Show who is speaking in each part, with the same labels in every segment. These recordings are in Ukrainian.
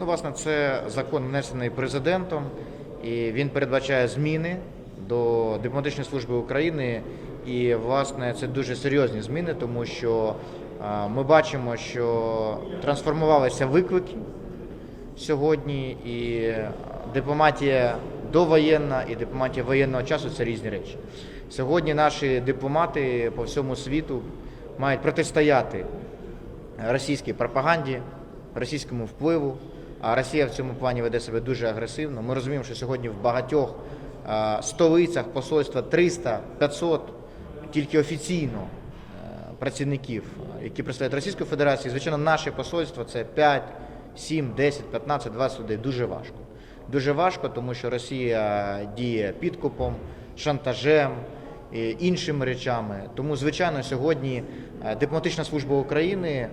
Speaker 1: Ну, власне, це закон внесений президентом, і він передбачає зміни до дипломатичної служби України. І, власне, це дуже серйозні зміни, тому що ми бачимо, що трансформувалися виклики сьогодні, і дипломатія довоєнна і дипломатія воєнного часу це різні речі. Сьогодні наші дипломати по всьому світу мають протистояти російській пропаганді, російському впливу. А Росія в цьому плані веде себе дуже агресивно. Ми розуміємо, що сьогодні в багатьох столицях посольства 300-500 тільки офіційно е, працівників, е, які представляють Російську Федерацію. Звичайно, наше посольство це 5, 7, 10, 15, 20 людей. Дуже важко. Дуже важко, тому що Росія діє підкупом, шантажем і іншими речами. Тому, звичайно, сьогодні е, дипломатична служба України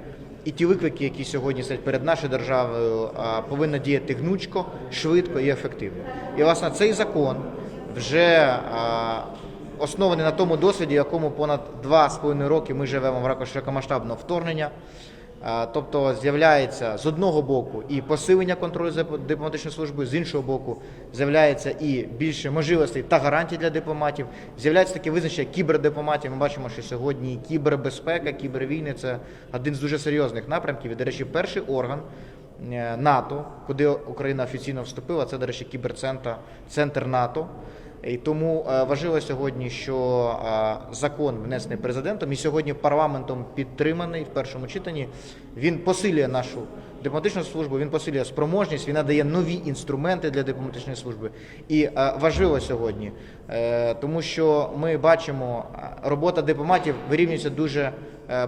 Speaker 1: і ті виклики, які сьогодні стоять перед нашою державою, повинна діяти гнучко, швидко і ефективно. І власне цей закон вже оснований на тому досвіді, якому понад два з половиною роки ми живемо в рамках широкомасштабного вторгнення. Тобто з'являється з одного боку і посилення контролю за дипломатичною службою, з іншого боку, з'являється і більше можливостей та гарантій для дипломатів. З'являється таке визначення як кібердипломатія. Ми бачимо, що сьогодні кібербезпека, кібервійни це один з дуже серйозних напрямків. І, до речі, перший орган е, НАТО, куди Україна офіційно вступила, це, до речі, кіберцентр центр НАТО. І тому е, важливо сьогодні, що е, закон внесений президентом і сьогодні парламентом підтриманий в першому читанні. Він посилює нашу дипломатичну службу, він посилює спроможність, він надає нові інструменти для дипломатичної служби. І е, важливо сьогодні, тому що ми бачимо, робота дипломатів вирівнюється дуже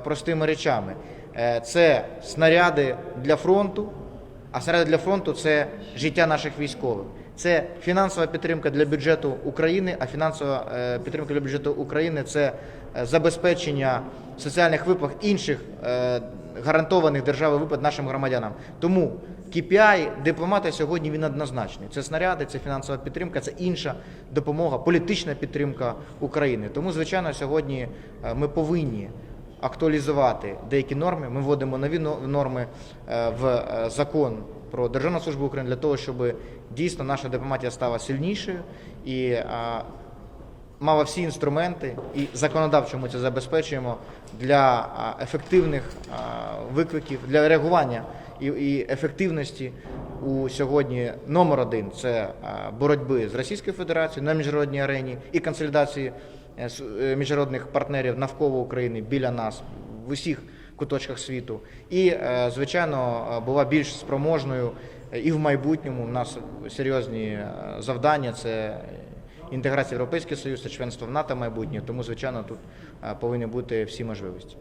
Speaker 1: простими речами. Це снаряди для фронту. А снаряди для фронту це життя наших військових. Це фінансова підтримка для бюджету України, а фінансова е, підтримка для бюджету України це е, забезпечення соціальних виплат інших е, гарантованих державою виплат нашим громадянам. Тому KPI дипломата сьогодні він однозначний. Це снаряди, це фінансова підтримка, це інша допомога, політична підтримка України. Тому, звичайно, сьогодні ми повинні актуалізувати деякі норми. Ми вводимо нові но- норми е, в е, закон про Державну службу України для того, щоб дійсно наша дипломатія стала сильнішою і е, мала всі інструменти, і законодавчо ми це забезпечуємо для ефективних викликів, для реагування і, ефективності у сьогодні номер один це боротьби з Російською Федерацією на міжнародній арені і консолідації міжнародних партнерів навколо України біля нас в усіх куточках світу. І, е, звичайно, е, була більш спроможною е, і в майбутньому. У нас серйозні е, завдання це інтеграція в Європейський Союз, це членство в НАТО майбутнє. Тому, звичайно, тут е, повинні бути всі можливості.